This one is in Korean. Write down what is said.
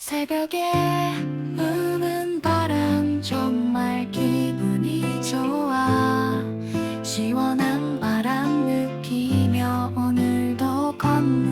새벽에 우는 바람 정말 기분이 좋아. 시원한 바람 느끼며 오늘도 걷는